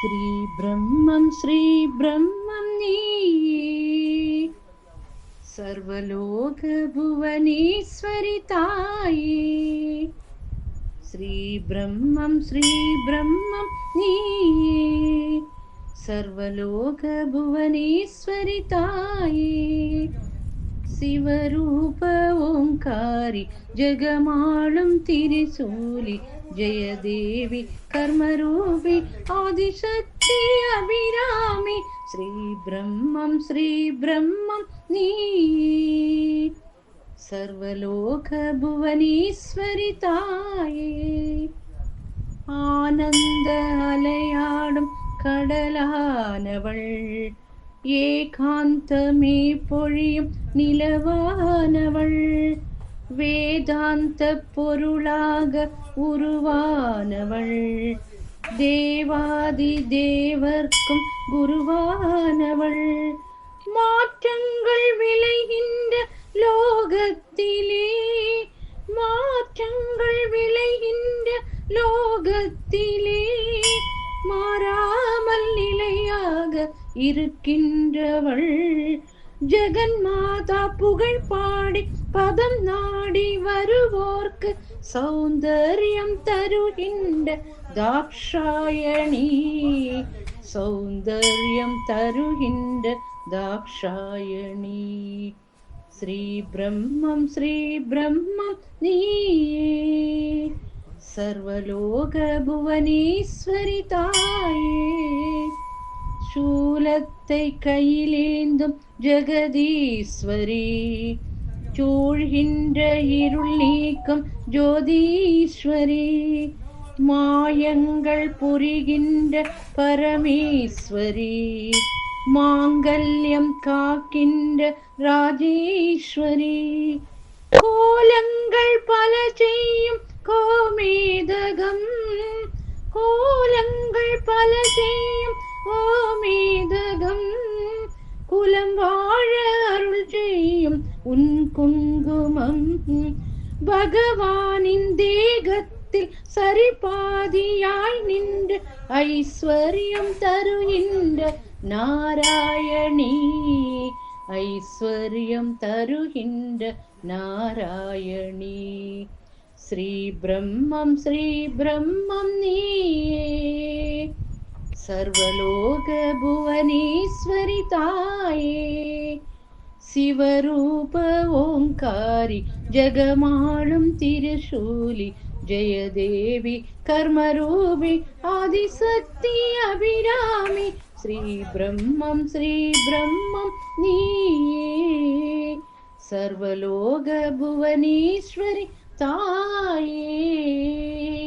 श्रीब्रह्मं श्रीब्रह्मलोकभुवनेश्वरिताय श्रीब्रह्मं श्रीब्रह्मं नि सर्वलोकभुवनेश्वरिताय। சிவரூப ஓங்காரி ஜெகமாளும் திரிசூலி ஜெயதேவி கர்மரூபி ஆதிசக்தி அபிராமி ஸ்ரீ பிரம்மம் ஸ்ரீ பிரம்மம் நீ. சர்வலோக புவனீஸ்வரி தாயே. ஆனந்த அலையாடும் கடலானவள் ஏகாந்தமே பொழியும் நிலவானவள். வேதாந்த பொருளாக உருவானவள். தேவாதி தேவர்க்கும் குருவானவள். மாற்றங்கள் விளைகின்ற லோகத்திலே மாற்றங்கள் விளைகின்ற லோகத்திலே மாற நிலையாக இருக்கின்றவள் ஜெகன்மாதா புகழ் பாடி பதம் நாடி வருவோர்க்கு சௌந்தர்யம் தருகின்ற தாக்ஷாயணி சௌந்தர்யம் தருகின்ற தாக்ஷாயணி ஸ்ரீ பிரம்மம் ஸ்ரீ பிரம்மம் நீயே സർവലോക ഭുവനീശ്വരി തായേ சூலத்தை கையிலேந்தும் ஜெகதீஸ்வரி. சூழ்கின்ற இருள் நீக்கும் ஜோதீஸ்வரி. மாயங்கள் புரிகின்ற பரமேஸ்வரி. மாங்கல்யம் காக்கின்ற ராஜேஸ்வரி. கோலங்கள் பல செய்யும் கோமேதகம். கோலங்கள் பல செய்யும் மேதகம். குலம் வாழ அருள் செய்யும் உன் குங்குமம். பகவானின் தேகத்தில் சரிபாதியாய் நின்று ஐஸ்வர்யம் தருகின்ற நாராயணி. ஐஸ்வர்யம் தருகின்ற நாராயணி. ஸ்ரீ பிரம்மம் ஸ்ரீ பிரம்மம் நீயே. सर्वलोकभुवनेश्वरि शिवरूप ओङ्कारि जगमाणं तिरुशूलि जयदेवि कर्मरूपि आदिशक्ति अभिरामि श्रीब्रह्मं श्रीब्रह्मं नीये। सर्वलोकभुवनेश्वरि ताये